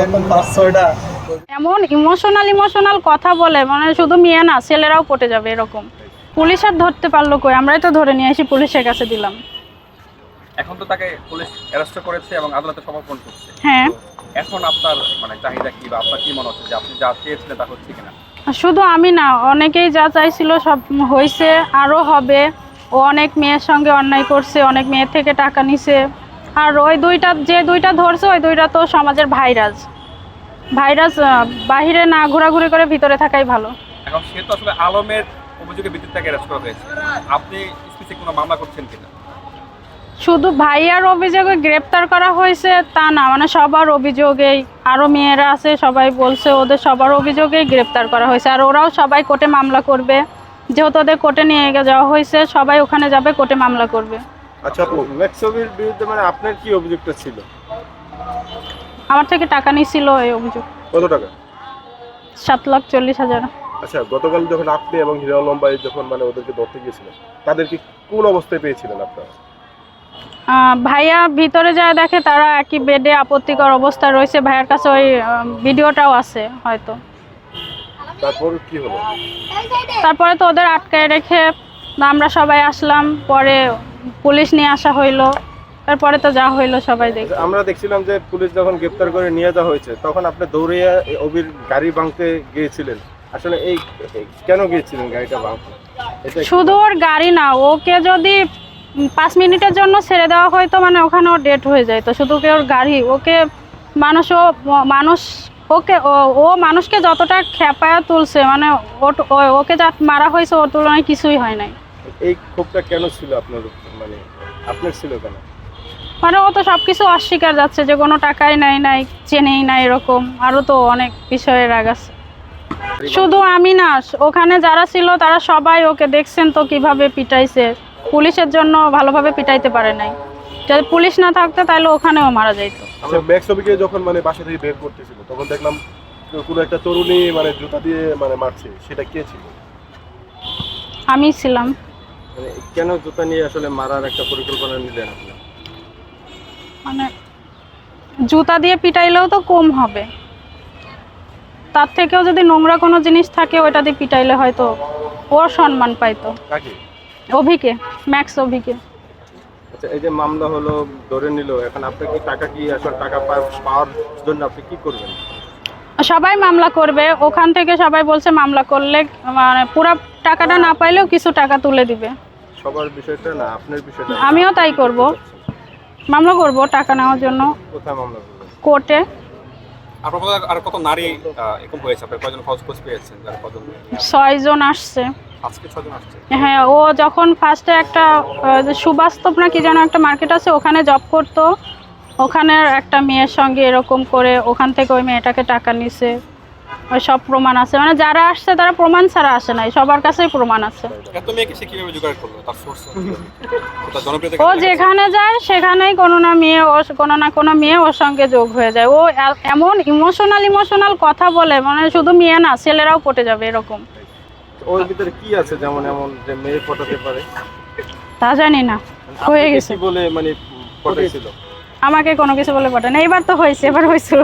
এরকম পাঁচ ছয়টা। এমন ইমোশনাল ইমোশনাল কথা বলে মানে শুধু মেয়ে না ছেলেরাও পটে যাবে এরকম। পুলিশ আর ধরতে পারল কই? আমরাই তো ধরে নিয়ে এসে পুলিশের কাছে দিলাম। এখন তো তাকে পুলিশ অ্যারেস্ট করেছে এবং আদালতে সমর্পণ করছে। হ্যাঁ। এখন আপনার মানে চাহিদা কি বা আপনার কি মনে হচ্ছে যে আপনি যা চেয়েছিলেন তা হচ্ছে কিনা? শুধু আমি না অনেকেই যা চাইছিল সব হয়েছে আরও হবে। ও অনেক মেয়ের সঙ্গে অন্যায় করছে অনেক মেয়ের থেকে টাকা নিছে। আর ওই দুইটা যে দুইটা ধরছে ওই দুইটা তো সমাজের ভাইরাস। ভাইরাস বাহিরে না ঘোরাঘুরি করে ভিতরে থাকাই ভালো। এখন সে তো আসলে আলমের অভিযোগের ভিত্তিতে তাকে অ্যারেস্ট করা হয়েছে। আপনি স্পেসিফিক কোনো মামলা করছেন কিনা? শুধু ভাইয়ার অভিযোগে গ্রেপ্তার করা হয়েছে তা না মানে সবার অভিযোগেই। আরও মেয়েরা আছে সবাই বলছে ওদের সবার অভিযোগেই গ্রেপ্তার করা হয়েছে। আর ওরাও সবাই কোর্টে মামলা করবে। যেহেতু ওদের কোর্টে নিয়ে যাওয়া হয়েছে সবাই ওখানে যাবে কোর্টে মামলা করবে। আচ্ছা আপু ম্যাক্সবির বিরুদ্ধে মানে আপনার কি অভিযোগটা ছিল? আমার থেকে টাকা নিয়েছিল এই অভিযোগ। কত টাকা? সাত লাখ চল্লিশ হাজার। আচ্ছা গতকাল যখন আপনি এবং হিরো আলম ভাই যখন মানে ওদেরকে ধরতে গিয়েছিলেন তাদেরকে কোন অবস্থায় পেয়েছিলেন আপনারা? ভাইয়া ভিতরে যায় দেখে তারা একই বেডে আপত্তিকর অবস্থায় রয়েছে। ভাইয়ার কাছে ওই ভিডিওটাও আছে হয়তো। তারপর কি হলো? তারপরে তো ওদের আটকায় রেখে আমরা সবাই আসলাম। পরে পুলিশ নিয়ে আসা হইল। তারপরে তো যা হইল সবাই দেখি আমরা দেখছিলাম যে পুলিশ যখন গ্রেপ্তার করে নিয়ে যাওয়া হয়েছে তখন আপনি দৌড়ে অবির গাড়ি ভাঙতে গিয়েছিলেন। আসলে এই কেন গিয়েছিলেন গাড়িটা ভাঙতে শুধু ওর গাড়ি না ওকে যদি পাঁচ মিনিটের জন্য ছেড়ে দেওয়া হয়তো মানে ওখানে ওর ডেট হয়ে যায়। তো শুধু কি ওর গাড়ি ওকে মানুষও মানুষ ওকে ও- ও মানুষকে যতটা খেপায়া তুলছে মানে ও- ওকে যা মারা হয়েছে ওর তুলনায় কিছুই হয় নাই। এই ক্ষোভটা কেন ছিল আপনার মানে আপনার ছিল কেন? মানে ও তো সব কিছু অস্বীকার যাচ্ছে যে কোনো টাকাই নাই নাই চেনেই নাই এরকম। আরও তো অনেক বিষয়ে রাগ আছে। শুধু আমি না ওখানে যারা ছিল তারা সবাই ওকে দেখছেন তো কীভাবে পিটাইছে। পুলিশের জন্য ভালোভাবে পিটাইতে পারে নাই। যদি পুলিশ না থাকতো তাহলে ওখানেও মারা যাইতো আচ্ছা ম্যাক্সবিকে যখন মানে বাসা থেকে বের করতেছিল তখন দেখলাম কোনো একটা তরুণী মানে জুতা দিয়ে মানে মারছে। সেটা কে ছিল? আমি ছিলাম। কেন জুতা নিয়ে আসলে মারার একটা পরিকল্পনা নিলেন আপনি? মানে জুতা দিয়ে পিটাইলেও তো কম হবে। তার থেকেও যদি নোংরা কোনো জিনিস থাকে ওইটা দিয়ে পিটাইলে হয়তো ওর সম্মান পাইতো। কাকে? অভিকে ম্যাক্স অভিকে। আচ্ছা এই যে মামলা হলো ধরে নিল এখন আপনি কি টাকা কি আসলে টাকা পাওয়ার জন্য আপনি কি করবেন? সবাই মামলা করবে ওখান থেকে সবাই বলছে মামলা করলে মানে পুরো টাকাটা না পাইলেও কিছু টাকা তুলে দিবে। সবার বিষয়টা না আপনার বিষয়টা? আমিও তাই করব। মামলা করব টাকা নেওয়ার জন্য। কোথায় মামলা করবেন? কোর্টে। আপনার আর কত নারী এরকম হয়েছে? আপনার কয়জন খোঁজ খোঁজ পেয়েছেন? যারা কজন ছয়জন আসছে। আজকে ছজন আসছে? হ্যাঁ ও যখন ফার্স্টে একটা সুবাস্তব না কি যেন একটা মার্কেট আছে ওখানে জব করতো। ওখানের একটা মেয়ের সঙ্গে এরকম করে ওখান থেকে ওই মেয়েটাকে টাকা নিছে। ওই সব প্রমাণ আছে। মানে যারা আসছে তারা প্রমাণ ছাড়া আসে নাই সবার কাছেই প্রমাণ আছে। এত মেয়েকে সে কীভাবে জোগাড় করল? তার সোর্স তার জনপ্রিয়তা ও যেখানে যায় সেখানেই কোনো না মেয়ে ও কোনো না কোনো মেয়ে ওর সঙ্গে যোগ হয়ে যায়। ও এ- এমন ইমোশনাল ইমোশনাল কথা বলে মানে শুধু মেয়ে না ছেলেরাও পটে যাবে এরকম। ওর ভিতরে কি আছে যেমন এমন যে মেয়ে পটাতে পারে? তা জানি না হয়ে আপনাকে গেছে। কি বলে মানে পটাইছিল। আমাকে কোনো কিছু বলে পটে না এবার তো হয়েছে এবার হয়েছিল।